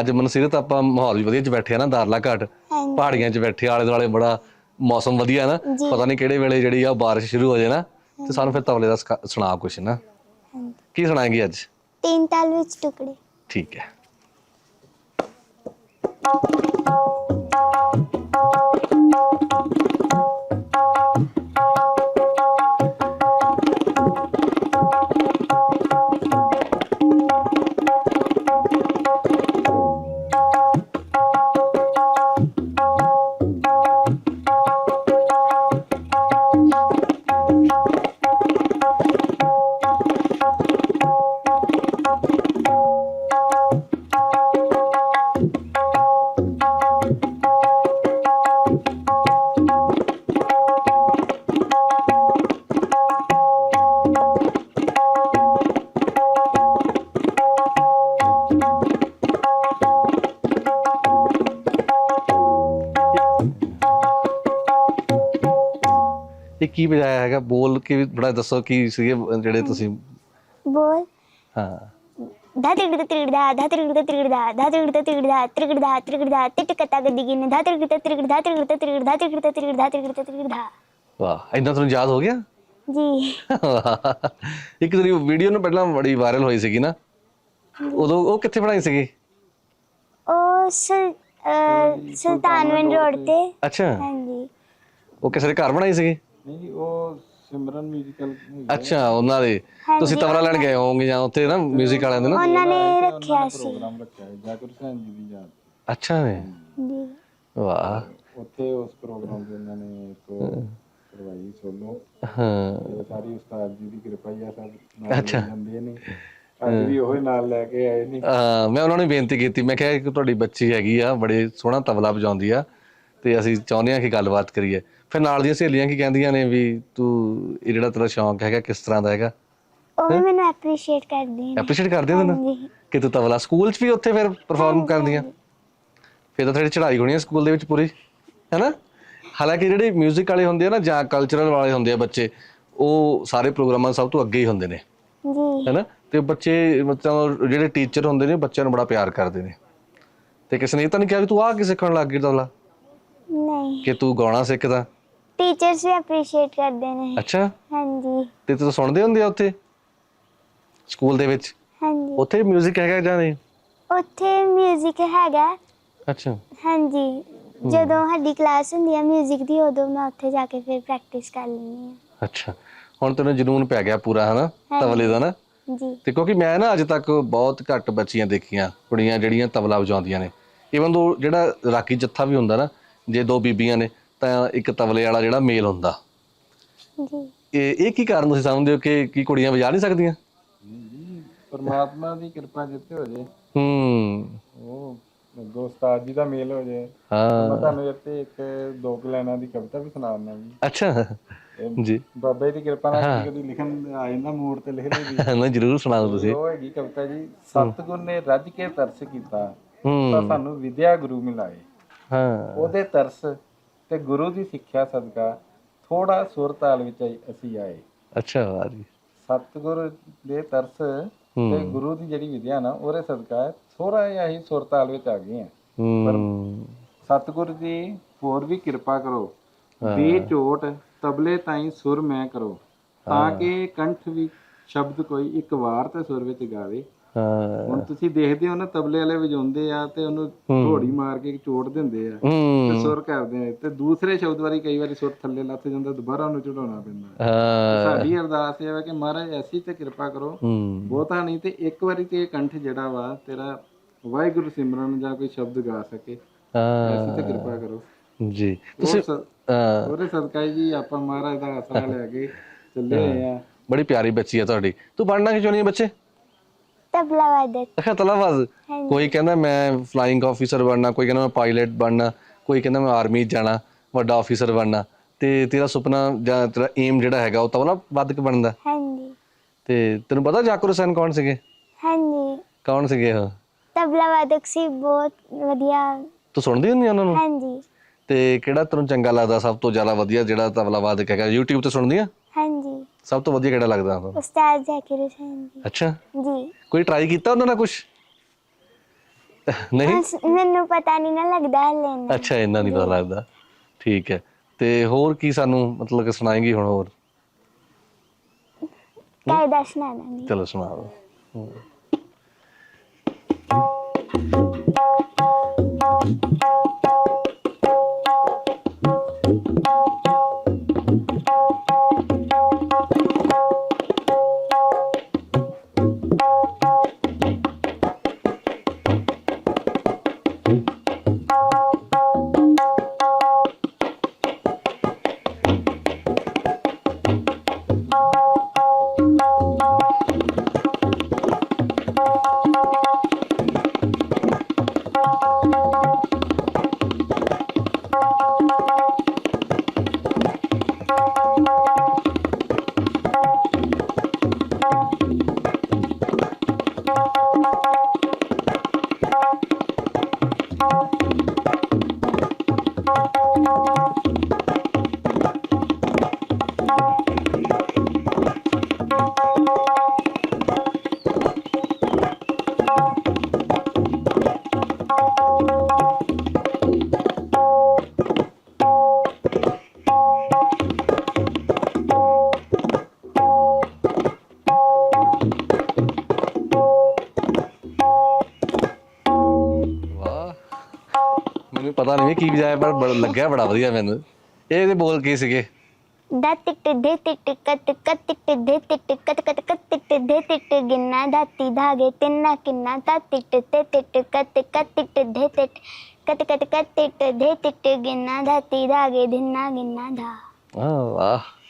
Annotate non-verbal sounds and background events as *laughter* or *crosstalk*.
ਅੱਜ ਮਨਸੀਰਤ ਆਪਾਂ ਮਾਹੌਲ ਵੀ ਵਧੀਆ ਚ ਬੈਠੇ ਆ ਨਾ ਦਾਰਲਾ ਘਾਟ ਪਹਾੜੀਆਂ 'ਚ ਬੈਠੇ ਆਲੇ ਦੁਆਲੇ ਬੜਾ ਮੌਸਮ ਵਧੀਆ ਨਾ। ਪਤਾ ਨਹੀਂ ਕਿਹੜੇ ਵੇਲੇ ਜਿਹੜੀ ਆ ਬਾਰਿਸ਼ ਸ਼ੁਰੂ ਹੋ ਜਾਏ ਨਾ ਤੇ ਸਾਨੂੰ ਫਿਰ ਤਬਲੇ ਦਾ ਸਿਖਾ- ਸੁਣਾ ਕੁਛ ਨਾ। ਕੀ ਸੁਣਾਏਗੀ ਅੱਜ? ਤਿੰਨ ਤਾਲ ਵਿੱਚ ਟੁਕੜੇ। ਠੀਕ ਹੈ। ਇਹ ਕੀ ਵਜਾਇਆ ਹੈਗਾ ਬੋਲ ਕੇ ਵੀ ਬੜਾ ਦੱਸੋ ਕੀ ਸੀਗੇ ਜਿਹੜੇ ਤੁਸੀਂ ਬੋਲ ਹਾਂ धा तिगड़ तिगड़ा धा तिगड़ तिगड़ा धा तिगड़ तिगड़ा त्रिगड़ा त्रिगड़ा तिटकता गद्दिगिन धा तिगड़ तिगड़ा धा तिगड़ तिगड़ा धा तिगड़ तिगड़ा धा तिगड़ तिगड़ा ਵਾਹ ਇੰਨਾ ਤੁਹਾਨੂੰ ਯਾਦ ਹੋ ਗਿਆ ਜੀ ਇੱਕ ਤੇਰੀ ਵੀਡੀਓ ਨੂੰ ਪਹਿਲਾਂ ਬੜੀ ਵਾਇਰਲ ਹੋਈ ਸੀਗੀ ਨਾ ਉਦੋਂ ਉਹ ਕਿੱਥੇ ਬਣਾਈ ਸੀਗੀ ਉਹ ਸੁਲ- ਅਹ ਸੁਲਤਾਨਵਿੰਡ ਰੋਡ ਤੇ ਅੱਛਾ ਹਾਂਜੀ ਉਹ ਕਿਸੇ ਦੇ ਘਰ ਬਣਾਈ ਸੀਗੀ ਨਹੀਂ ਉਹ ਸਿਮਰਨ ਮਿਊਜ਼ੀਕਲ ਅੱਛਾ ਉਹਨਾਂ ਦੇ। ਤੁਸੀਂ ਤਬਲਾ ਲੈਣ ਗਏ ਹੋਵੋਗੇ ਜਾਂ ਉੱਥੇ ਨਾ 뮤직 ਵਾਲਿਆਂ ਦੇ ਨਾ? ਉਹਨਾਂ ਨੇ ਰੱਖਿਆ ਸੀ। ਪ੍ਰੋਗਰਾਮ ਰੱਖਿਆ ਹੈ ਜਾਕਰ ਹੁਸੈਨ ਜੀ ਦੀ ਯਾਦ। ਅੱਛਾ ਨੇ ਜੀ। ਵਾਹ। ਉੱਥੇ ਉਸ ਪ੍ਰੋਗਰਾਮ ਦੇ ਉਹਨਾਂ ਨੇ ਇੱਕ ਕਰਵਾਈ ਸੋਲੋ ਹਾਂ। ਸਾਰੀ ਉਸਤਾਦ ਜੀ ਦੀ ਕਿਰਪਾ ਹੀ ਆ ਸਭ ਨਾਲ ਲੈ ਜਾਂਦੇ ਨੇ। ਅੱਜ ਵੀ ਉਹ ਨਾਲ ਲੈ ਕੇ ਆਏ ਨੇ। ਅਹ ਮੈਂ ਉਹਨਾਂ ਨੂੰ ਬੇਨਤੀ ਕੀਤੀ ਮੈਂ ਕਿਹਾ ਕਿ ਤੁਹਾਡੀ ਬੱਚੀ ਹੈਗੀ ਆ ਬੜੇ ਸੋਹਣਾ ਤਬਲਾ ਵਜਾਉਂਦੀ ਆ ਤੇ ਅਸੀਂ ਚਾਹੁੰਦੇ ਆ ਕਿ ਗੱਲਬਾਤ ਕਰੀਏ। ਫਿਰ ਨਾਲ ਦੀਆਂ ਸਹੇਲੀਆਂ ਕੀ ਕਹਿੰਦੀਆਂ ਨੇ ਵੀ ਤੂੰ ਇਹ ਜਿਹੜਾ ਤੇਰਾ ਸ਼ੌਂਕ ਹੈਗਾ ਕਿਸ ਤਰ੍ਹਾਂ ਦਾ ਹੈਗਾ? ਉਹ ਵੀ ਮੈਨੂੰ ਐਪਰੀਸ਼ੀਏਟ ਕਰਦੇ ਨੇ। ਐਪਰੀਸ਼ੀਏਟ ਕਰਦੇ ਹੋ ਤੈਨੂੰ ਹਾਂਜੀ। ਕਿ ਤੂੰ ਤਬਲਾ ਸਕੂਲ 'ਚ ਵੀ ਉੱਥੇ ਫਿਰ ਪਰਫਾਰਮ ਕਰਦੀਆਂ? ਫਿਰ ਤਾਂ ਥੋੜੀ ਚੜ੍ਹਾਈ ਹੋਣੀ ਹੈ ਸਕੂਲ ਦੇ ਵਿੱਚ ਪੂਰੀ ਹੈਨਾ? ਹਾਲਾਂਕਿ ਜਿਹੜੇ 뮤직 ਵਾਲੇ ਹੁੰਦੇ ਆ ਨਾ ਜਾਂ ਕਲਚਰਲ ਵਾਲੇ ਹੁੰਦੇ ਆ ਬੱਚੇ ਉਹ ਸਾਰੇ ਪ੍ਰੋਗਰਾਮਾਂ 'ਚ ਸਭ ਤੋਂ ਅੱਗੇ ਹੀ ਹੁੰਦੇ ਨੇ। ਜੀ। ਹੈਨਾ? ਤੇ ਬੱਚੇ ਮਤਲਬ ਜਿਹੜੇ ਟੀਚਰ ਹੁੰਦੇ ਨੇ ਬੱਚਿਆਂ ਨੂੰ ਬੜਾ ਪਿਆਰ ਕਰਦੇ ਨੇ। ਤੇ ਕਿਸੇ ਨੇ ਇਹ ਤਾਂ ਨਹੀਂ ਕਿਹਾ ਵੀ ਤੂੰ ਆਹ ਕੀ ਸਿੱਖਣ ਲੱਗ ਗਈ ਤਬਲਾ? ਨਹੀਂ। ਕਿ ਤੂੰ ਗਾਉਣਾ ਸਿੱਖਦਾ? ਟੀਚਰਸ ਵੀ ਐਪਰੀਸ਼ੀਏਟ ਕਰਦੇ ਨੇ ਅੱਛਾ ਹਾਂਜੀ ਤੇ ਤੂੰ ਸੁਣਦੇ ਹੁੰਦੇ ਆ ਉੱਥੇ ਸਕੂਲ ਦੇ ਵਿੱਚ ਹਾਂਜੀ ਉੱਥੇ 뮤직 ਹੈਗਾ ਜਾਂ ਨਹੀਂ ਉੱਥੇ 뮤직 ਹੈਗਾ ਅੱਛਾ ਹਾਂਜੀ ਜਦੋਂ ਸਾਡੀ ਕਲਾਸ ਹੁੰਦੀ ਹੈ 뮤직 ਦੀ ਉਦੋਂ ਮੈਂ ਉੱਥੇ ਜਾ ਕੇ ਫਿਰ ਪ੍ਰੈਕਟਿਸ ਕਰ ਲੈਂਦੀ ਅੱਛਾ ਹੁਣ ਤੈਨੂੰ ਜਨੂਨ ਪੈ ਗਿਆ ਪੂਰਾ ਹਨਾ ਹਾਂਜੀ। ਤਬਲੇ ਦਾ ਨਾ ਹਾਂ ਜੀ ਤੇ ਕਿਉਂਕਿ ਮੈਂ ਨਾ ਅੱਜ ਤੱਕ ਬਹੁਤ ਘੱਟ ਬੱਚੀਆਂ ਦੇਖੀਆਂ ਕੁੜੀਆਂ ਜਿਹੜੀਆਂ ਤਬਲਾ ਵਜਾਉਂਦੀਆਂ ਨੇ ਇਵਨ ਦੋ ਜਿਹੜਾ ਰਾਗੀ ਜੱਥਾ ਵੀ ਹੁੰਦਾ ਨਾ ਜੇ ਦੋ ਬੀਬੀਆਂ ਨੇ ਤਾਂ ਇੱਕ ਤਬਲੇ ਵਾਲਾ ਜਿਹੜਾ ਮੇਲ ਹੁੰਦਾ। ਜੀ। ਇਹ ਇਹ ਕੀ ਕਾਰਨ ਤੁਸੀਂ ਸਮਝਦੇ ਹੋ ਕਿ ਕੀ ਕੁੜੀਆਂ ਵਜਾ ਨਹੀਂ ਸਕਦੀਆਂ? ਪਰਮਾਤਮਾ ਦੀ ਕਿਰਪਾ ਜਿੱਥੇ ਹੋ ਜੇ। ਹੂੰ। ਉਹ ਉਸਤਾਦ ਜੀ ਦਾ ਮੇਲ ਹੋ ਜੇ। ਹਾਂ। ਮੈਂ ਤੁਹਾਨੂੰ ਇੱਥੇ ਇੱਕ ਦੋ ਕੁ ਲਾਈਨਾਂ ਦੀ ਕਵਿਤਾ ਵੀ ਸੁਣਾਉਣਾ ਜੀ। ਅੱਛਾ। ਇਹ ਜੀ। ਬਾਬੇ ਦੀ ਕਿਰਪਾ ਨਾਲ ਕਦੀ ਲਿਖਣ ਆ ਜਾਂਦਾ ਮੂਡ ਤੇ ਲਿਖ ਲਈ *laughs* ਨਾ ਜਰੂਰ ਸੁਣਾਓ ਤੁਸੀਂ। ਉਹ ਹੈਗੀ ਕਵਿਤਾ ਜੀ ਸਤਿਗੁਰ ਨੇ ਰੱਜ ਕੇ ਤਰਸ ਕੀਤਾ। ਤਾਂ ਹੂੰ ਸਾਨੂੰ ਵਿਦਿਆ ਗੁਰੂ ਮਿਲਾਏ। ਹਾਂ। ਉਹਦੇ ਤਰਸ ਤੇ ਗੁਰੂ ਦੀ ਸਿੱਖਿਆ ਸਦਕਾ ਥੋੜਾ ਸੁਰ ਤਾਲ ਵਿੱਚ ਅਸੀਂ ਆਏ। ਅੱਛਾ ਜੀ। ਸਤਿਗੁਰ ਦੇ ਤਰਸ ਤੇ ਗੁਰੂ ਦੀ ਜਿਹੜੀ ਵਿਦਿਆ ਨਾ ਉਹਦੇ ਸਦਕਾ ਥੋੜਾ ਜਿਹਾ ਹੀ ਸੁਰ ਤਾਲ ਵਿੱਚ ਆ ਗਏ ਆ ਹੂੰ। ਸਤਿਗੁਰ ਜੀ ਹੋਰ ਵੀ ਕਿਰਪਾ ਕਰੋ। ਦੇ ਝੋਟ ਤਬਲੇ ਤਾਈਂ ਸੁਰ ਮੈਂ ਕਰੋ। ਤਾਂ ਕਿ ਕੰਠ ਵੀ ਸ਼ਬਦ ਕੋਈ ਇੱਕ ਵਾਰ ਤੇ ਸੁਰ ਵਿੱਚ ਗਾਵੇ। ਹੁਣ ਤੁਸੀਂ ਦੇਖਦੇ ਹੋ ਨਾ ਤਬਲੇ ਵਾਲੇ ਵਜਾਉਂਦੇ ਆ ਤੇ ਉਹਨੂੰ ਢੋੜੀ ਮਾਰ ਕੇ ਚੋਟ ਦਿੰਦੇ ਆ। ਤੇ ਸੁਰ ਕਰਦੇ ਆ। ਤੇ ਦੂਸਰੇ ਸ਼ਬਦ ਵਾਰੀ ਕਈ ਵਾਰੀ ਸੁਰ ਥੱਲੇ ਲੱਥ ਜਾਂਦਾ ਦੁਬਾਰਾ ਉਹਨੂੰ ਚੜਾਉਣਾ ਪੈਂਦਾ। ਹਾਂ। ਸਾਡੀ ਅਰਦਾਸ ਇਹ ਹੈ ਕਿ ਮਹਾਰਾਜ ਐਸੀ ਤੇ ਕਿਰਪਾ ਕਰੋ। ਬਹੁਤਾ ਨਹੀਂ ਤੇ ਇੱਕ ਵਾਰੀ ਤੇ ਇਹ ਕੰਠ ਜਿਹੜਾ ਵਾ ਤੇਰਾ ਵਾਹਿਗੁਰੂ ਸਿਮਰਨ ਜਾਂ ਕੋਈ ਸ਼ਬਦ ਗਾ ਸਕੇ। ਐਸੀ ਤੇ ਕਿਰਪਾ ਕਰੋ। ਜੀ। ਤੁਸੀਂ ਉਹਦੇ ਜੀ ਆਪਾਂ ਮਹਾਰਾਜ ਦਾ ਆਸਰਾ ਲੈ ਕੇ ਚੱਲੇ ਆ। ਬੜੀ ਪਿਆਰੀ ਬੱਚੀ ਹੈ ਤੁਹਾਡੀ। ਤੂੰ ਪੜ੍ਹਨਾ ਕਿ ਚਾਹੁੰਦੀ ਹੈ ਬੱਚੇ। ਤਬਲਾ ਵਾਦਕ ਅੱਛਾ ਤਲਾਵਾਜ਼ ਹਾਂਜੀ। ਕੋਈ ਕਹਿੰਦਾ ਮੈਂ ਫਲਾਈਂਗ ਆਫੀਸਰ ਬਣਨਾ ਕੋਈ ਕਹਿੰਦਾ ਮੈਂ ਪਾਇਲਟ ਬਣਨਾ ਕੋਈ ਕਹਿੰਦਾ ਮੈਂ ਆਰਮੀ ਜਾਣਾ ਵੱਡਾ ਆਫੀਸਰ ਬਣਨਾ। ਤੇ ਤੇਰਾ ਸੁਪਨਾ ਜਾਂ ਤੇਰਾ ਏਮ ਜਿਹੜਾ ਹੈਗਾ ਉਹ ਤਬਲਾ ਵਾਦਕ ਬਣਦਾ। ਹਾਂਜੀ। ਤੇ ਤੈਨੂੰ ਪਤਾ ਜਾਕਰ ਹੁਸੈਨ ਕੌਣ ਸੀਗੇ? ਹਾਂਜੀ। ਕੌਣ ਸੀਗੇ ਉਹ? ਤਬਲਾ ਵਾਦਕ ਸੀ ਬਹੁਤ ਵਧੀਆ। ਤੂੰ ਸੁਣਦੀ ਹੁੰਦੀ ਉਹਨਾਂ ਨੂੰ? ਹਾਂਜੀ। ਤੇ ਕਿਹੜਾ ਤੈਨੂੰ ਚੰਗਾ ਲੱਗਦਾ ਸਭ ਤੋਂ ਜ਼ਿਆਦਾ ਵਧੀਆ ਜਿਹੜਾ ਤਬਲਾ ਵਾਦਕ ਹੈਗਾ YouTube ਤੇ ਸੁਣਦੀ ਆ? ਹਾਂਜੀ। ਸਭ ਤੋਂ ਵਧੀਆ ਕਿਹੜਾ ਲੱਗਦਾ ਤੁਹਾਨੂੰ ਉਸਤਾਦ ਜ਼ਾਕਿਰ ਹੁਸੈਨ ਜੀ। ਅੱਛਾ। ਜੀ। ਕੋਈ ਟਰਾਈ ਕੀਤਾ ਉਹਨਾਂ ਨਾਲ ਕੁਝ ਨਹੀਂ? ਬਸ ਮੈਨੂੰ ਪਤਾ ਨਹੀਂ ਨਾ ਲੱਗਦਾ ਹਲੇ ਅੱਛਾ ਇੰਨਾ ਨਹੀਂ ਪਤਾ ਲੱਗਦਾ। ਠੀਕ ਹੈ। ਤੇ ਹੋਰ ਕੀ ਸਾਨੂੰ ਮਤਲਬ ਕਿ ਸੁਣਾਏਂਗੀ ਹੁਣ ਹੋਰ? ਕਾਇਦਾ ਸੁਣਾ ਦਾਂਗੀ। ਚਲੋ ਸੁਣਾ ਦਿਓ। ਹਮ। ਵਾਹ ਪਤਾ ਨਹੀਂ ਕੀ ਵਜਾਇਆ ਪਰ ਬੜਾ ਲੱਗਿਆ ਬੜਾ ਵਧੀਆ ਮੈਨੂੰ। ਇਹਦੇ ਬੋਲ ਕੀ ਸੀਗੇ? ਦਾ ਟਿਟ ਦੇ ਟਿਟ ਕਟ ਕਟ ਟਿਟ ਦੇ ਟਿਟ ਕਟ ਕਟ ਕਟ ਟਿਟ ਦੇ ਟਿਟ ਗਿੰਨਾ ਦਾਤੀ ਧਾਗੇ ਤਿੰਨਾ ਕਿੰਨਾ ਤਾ ਟਿਟ ਤੇ ਟਿਟ ਕਟ ਕਟ ਟਿਟ ਦੇ ਟਿਟ ਕਟ ਕਟ ਕਟ ਟਿਟ ਦੇ ਟਿਟ ਗਿੰਨਾ ਦਾਤੀ ਧਾਗੇ ਦਿਨਾ ਗਿੰਨਾ ਦਾ ਆਹ ਵਾਹ।